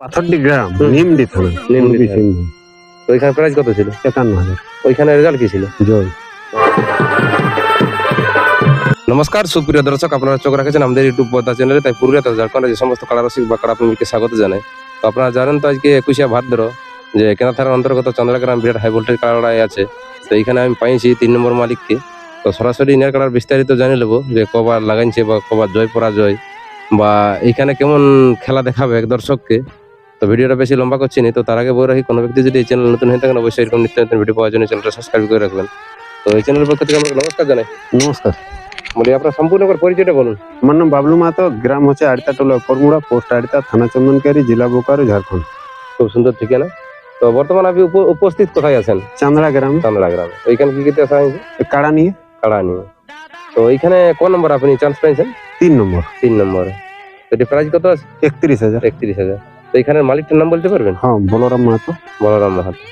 পাথরডি গ্রাম। নিমডি থানা নিমডি ওইখানে প্রাইস কত ছিল? একান্ন হাজার। ওইখানে রেজাল্ট কি ছিল? জয়। নমস্কার সুপ্রিয় দর্শক আপনারা চোখ রাখেছেন আমাদের ইউটিউব পদ্মা চ্যানেলে তাই পুরুলিয়া তথা ঝাড়খণ্ডের যে সমস্ত কালারসিক বা প্রেমীকে স্বাগত জানাই। তো আপনারা জানেন তো আজকে একুশে ভাদ্র যে কেনা থানার অন্তর্গত চন্দ্রগ্রাম বিরাট হাই ভোল্টেজ কাড়াড়াই আছে। তো এইখানে আমি পাইছি তিন নম্বর মালিককে। তো সরাসরি ইনার কালার বিস্তারিত জানিয়ে নেব যে কবার লাগাইছে বা কবার জয় পরাজয় বা এইখানে কেমন খেলা দেখাবে এক দর্শককে। তো ভিডিওটা বেশি লম্বা করছি না তো তার আগে বই রাখি কোনো ব্যক্তি যদি এই চ্যানেল নতুন হয়ে থাকেন অবশ্যই এরকম নিত্য নতুন ভিডিও পাওয়ার জন্য চ্যানেলটা সাবস্ক্রাইব করে রাখবেন। তো এই চ্যানেলের পক্ষ থেকে আমরা নমস্কার জানাই। নমস্কার। বলি আপনার সম্পূর্ণ পরিচয়টা বলুন। আমার নাম বাবলু মাহাতো গ্রাম হচ্ছে আড়িতা টোলা করমুড়া পোস্ট আড়িতা থানা চন্দনকারী জেলা বোকারো ঝাড়খণ্ড। খুব সুন্দর ঠিকানা। তো বর্তমান আপনি উপ- উপস্থিত কোথায় আছেন? চান্দ্রা গ্রাম। চান্দড়া গ্রামে। ওইখানে কি কিতে আসা হয়েছে? কাড়া নিয়ে কাড়া নিয়ে তো এইখানে কোন নম্বর আপনি চান্স পেয়েছেন? তিন নম্বর। তিন নম্বরে। তো প্রাইস কত আছে? একত্রিশ হাজার। একত্রিশ হাজার। তো এইখানের মালিকটার নাম বলতে পারবেন? হ্যাঁ বলরাম মাহাতো। বলরাম মাহাতো।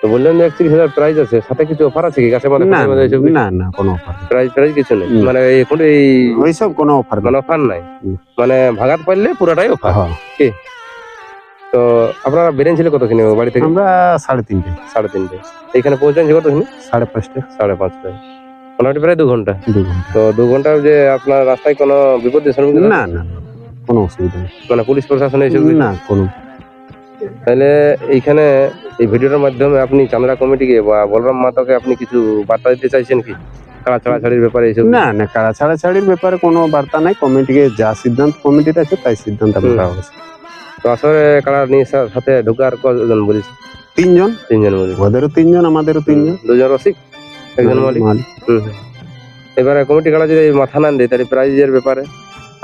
তো বললেন যে একত্রিশ হাজার প্রাইস আছে সাথে কিছু অফার আছে কি? গাছে না না না কোনো অফার প্রাইস প্রাইস কিছু নেই? মানে এই এখন এই ওইসব কোনো অফার মানে অফার নাই? মানে ভাগাত পারলে পুরাটাই অফার হ্যাঁ। তো আপনারা বেরেন ছিল কত কিনে বাড়ি থেকে? আমরা সাড়ে তিনটে। সাড়ে তিনটে। এখানে পৌঁছান কত কিনে সাড়ে পাঁচটা সাড়ে পাঁচটায়। মোটামুটি প্রায় দু ঘণ্টা। তো দু ঘণ্টা যে আপনার রাস্তায় কোনো বিপদের সম্মুখীন না না না, কোনো অসুবিধা নেই। মানে পুলিশ প্রশাসন কিছু? না কোনো। তাহলে এইখানে এই ভিডিওর মাধ্যমে আপনি চান্দরা কমিটিকে বা বলরাম মাতাকে আপনি কিছু বার্তা দিতে চাইছেন কি? কাড়া ছাড়াছাড়ির ব্যাপারে এইসব না না কাড়া ছাড়াছাড়ির ব্যাপারে কোনো বার্তা নাই। কমিটিকে যা সিদ্ধান্ত কমিটির আছে তাই সিদ্ধান্ত। নেওয়া হয়েছে। তো আসলে কাড়া নিয়ে সাথে ঢুকার কজন বলিস তিনজন। তিনজন বলিস ওদেরও তিনজন আমাদেরও তিনজন। দুজন রসিক একজন মালিক। এবারে কমিটি কাড়া যদি মাথা না দেয় তাহলে প্রাইজের ব্যাপারে।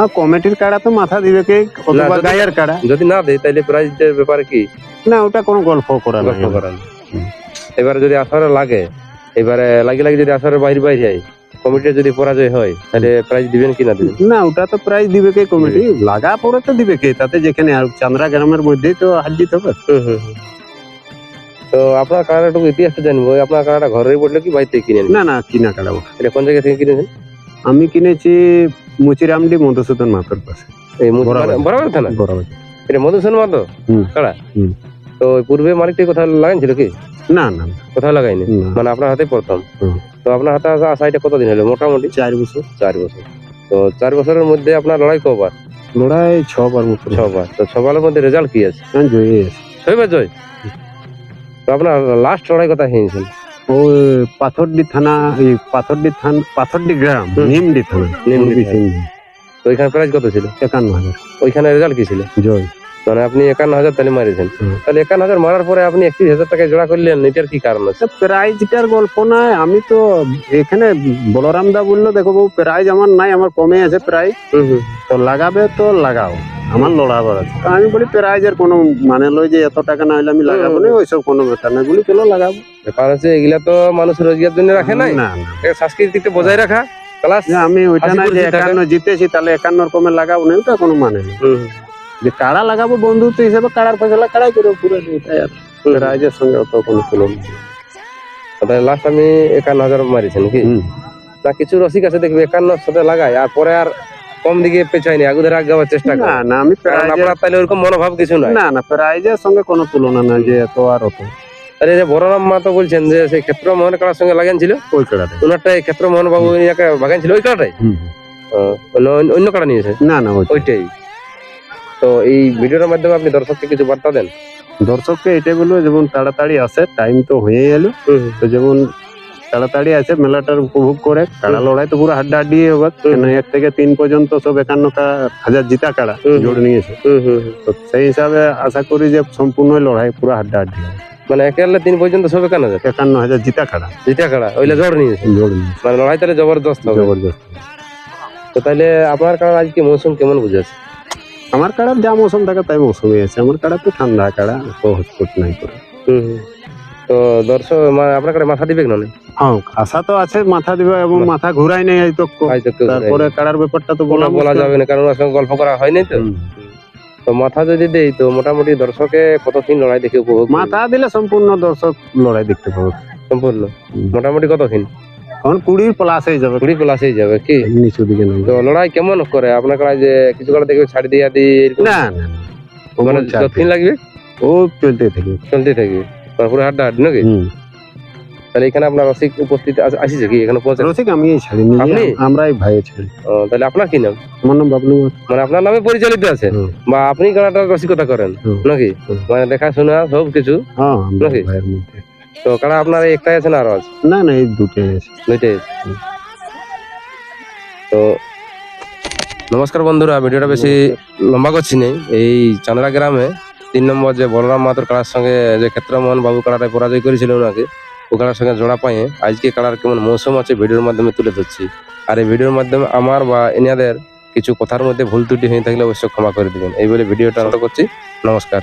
আর কমিটির কাড়া তো মাথা দিবে কে অথবা গায়ের কাড়া। যদি না দেয় তাহলে প্রাইজের ব্যাপারে কি? না ওটা কোনো গল্প করা গল্প হুম। এবারে যদি আসরে লাগে এবারে লাগি লাগি যদি আসরে বাইরে বাইরে যায় কমিটির যদি পরাজয় হয় তাহলে প্রাইজ দিবেন কি না দিবেন? না ওটা তো প্রাইজ দিবে কে কমিটি? লাগা পড়ে তো দিবে কে? তাতে যেখানে আর চান্দ্রা গ্রামের মধ্যেই তো হার জিত হবে। তো আপনার কানাডা একটু ইতিহাসটা জানব আপনার কানাডা ঘরেই পড়লে কি বাড়িতে কিনে না না কিনা কাড়া ওটা। এটা কোন জায়গা থেকে কিনেছেন? আমি কিনেছি মুচিরামডি মধুসূদন মাথুর পাশে। এই মধু- বরাবর। থানা। বরাবর এটা মধুসূন মাতো। কাড়া তো পূর্বে মালিকটি কোথাও লাগাইছিল কি? না না কোথাও লাগাইনি? মানে আপনার হাতে প্রথম। তো আপনার হাতে আসা আশাইটা কতদিন হলো? মোটামুটি? চার বছর। চার বছর। তো চার বছরের মধ্যে আপনার লড়াই কবার? লড়াই ছবার মতো। ছবার। তো ছবারের মধ্যে রেজাল্ট কি আছে? জয়ী আছে। ছয়বার জয়? তো আপনার লাস্ট লড়াই কথা হয়েছিল? ওই পাথরডি থানা এই পাথরডি থান পাথরডি গ্রাম। নিমডি থানা নিমডি সিং। ওইখানে প্রাইস কত ছিল? একান্ন হাজার। ওইখানে রেজাল্ট কি ছিল? জয়। মানে আপনি একান্ন হাজার তাহলে মারিয়েছেন হুম। তাহলে একান্ন হাজার মারার পরে আপনি একত্রিশ হাজার টাকা জোড়া করলেন এটার কি কারণ আছে? প্রাইজটার গল্প নাই আমি তো এখানে বলরাম দা বলল দেখো বাবু প্রাইজ আমার নাই আমার কমে আছে প্রাইজ। তো লাগাবে তো লাগাও আমার লড়াবার আছে। আমি বলি প্রাইজের কোনো মানে লই যে এত টাকা না হলে আমি লাগাবো না ওইসব কোনো ব্যাপার নাই বলি চলো লাগাবো? ব্যাপার আছে এগুলা তো মানুষ রোজগার জন্য রাখে নাই। না সাংস্কৃতিকটা বজায় রাখা। আমি ওইটা হাসি না যে একান্ন জিতেছি তাহলে একান্ন কমে লাগাবো না ওটা কোনো মানে নেই যে কাড়া লাগাবো বন্ধুত্ব হিসেবে কাড়ার ফসলা কাড়াই করে পুরো এটাই আর। প্রাইজের সঙ্গে অত কোনো তুলনা। তাহলে লাস্ট আমি একান্ন হাজার মারিছেন কি হুম। না কিছু রসিক আছে দেখবে একান্নর সাথে লাগায় আর পরে আর কম দিকে আগুদের আগে যাওয়ার চেষ্টা না না আমি আপনার তাহলে ওরকম মনোভাব কিছু নাই। না না প্রাইজের সঙ্গে কোনো তুলনা নাই যে এত আর অত। আরে যে বড়রাম মা তো বলছেন যে সেই ক্ষেত্র মোহন কাড়ার সঙ্গে লাগান ছিল? ওই কাড়াটা ওনারটাই ক্ষেত্র মোহন বাবু ইয়াকে বাগান ছিল ওই কাড়াটাই? অন্য- অন্য কাড়া নিয়েছে? না না ওইটাই। তো এই ভিডিওর মাধ্যমে আপনি দর্শককে কিছু বার্তা দেন? দর্শককে এটাই বলব যেমন তাড়াতাড়ি আসে টাইম তো হয়ে এলো। তো যেমন তাড়াতাড়ি আছে মেলাটার উপভোগ করে। কাড়া লড়াই তো পুরো হাড্ডা হাড্ডি হবে এক থেকে তিন পর্যন্ত সব একান্ন কা- হাজার জিতা কাড়া। জোর নিয়েছে। তো সেই হিসাবে আশা করি যে সম্পূর্ণ লড়াই পুরো হাড্ডা হাড্ডি হবে। মানে একেবারে তিন পর্যন্ত সবে কেন যায় একান্ন হাজার জিতা কাড়া। জিতা কাড়া ওইলে জ্বর নিয়েছে? জোর নিয়েছে। মানে লড়াই তাহলে জবরদস্ত জবরদস্ত। তো তাহলে আপনার কারণ আজকে মৌসুম কেমন বুঝেছে? আমার কাড়ার যা মৌসুম থাকে তাই মৌসুমে আছে। আমার কাড়া তো ঠান্ডা কাড়া তো হটস্পট নাই করে তো দর্শক মানে আপনার কাছে মাথা দিবে না হ্যাঁ আশা তো আছে মাথা দিবে এবং মাথা ঘুরাই নেই এই তো। তারপরে কাড়ার ব্যাপারটা তো বলা বলা যাবে না কারণ সঙ্গে গল্প করা হয়নি তো। তো মাথা যদি দেই তো মোটামুটি দর্শকে কতক্ষণ লড়াই দেখে উপভোগ মাথা দিলে সম্পূর্ণ দর্শক লড়াই দেখতে পাবে। সম্পূর্ণ? মোটামুটি কতক্ষণ এখন কুড়ির প্লাস হয়ে যাবে। কুড়ি প্লাসেই যাবে কি? নিচু দিকে তো লড়াই কেমন করে? আপনার কাছে যে কিছু কাটা দেখবে ছাড়ি দিয়া দিই না। মানে যতদিন লাগবে? ও চলতে থাকবে। চলতে থাকবে। তারপরে হাড্ডা হাড্ডি নাকি? তাহলে এখানে আপনার রসিক উপস্থিত আস- আসিছে কি? এখানে পৌঁছে রসিক আমি ছাড়ি আপনি? আমরাই ভাই ছাড়ি। ও, তাহলে আপনার কি নাম? আমার নাম বাবলু মানে আপনার নামে পরিচালিত আছে? বা আপনি কাড়াটার রসিকতা করেন? নাকি? মানে দেখাশোনা সব কিছু হ্যাঁ নাকি? ভাইয়ের মধ্যে। তো কাড়া আপনার একটাই আছে না আরও আছে? না না এই দুটোই আছে। দুইটাই আছে। তো নমস্কার বন্ধুরা ভিডিওটা বেশি লম্বা করছি নেই এই চান্দড়া গ্রামে তিন নম্বর যে বলরাম মাতর কাড়ার সঙ্গে যে ক্ষেত্রমোহন বাবু কাড়াটায় পরাজয় করেছিল ওনাকে ও কাড়ার সঙ্গে জোড়া পায়ে আজকে কাড়ার কেমন মৌসুম আছে ভিডিওর মাধ্যমে তুলে ধরছি। আর এই ভিডিওর মাধ্যমে আমার বা এনাদের কিছু কথার মধ্যে ভুল ত্রুটি হয়ে থাকলে অবশ্যই ক্ষমা করে দিবেন। এই বলে ভিডিওটা আরম্ভ করছি। নমস্কার।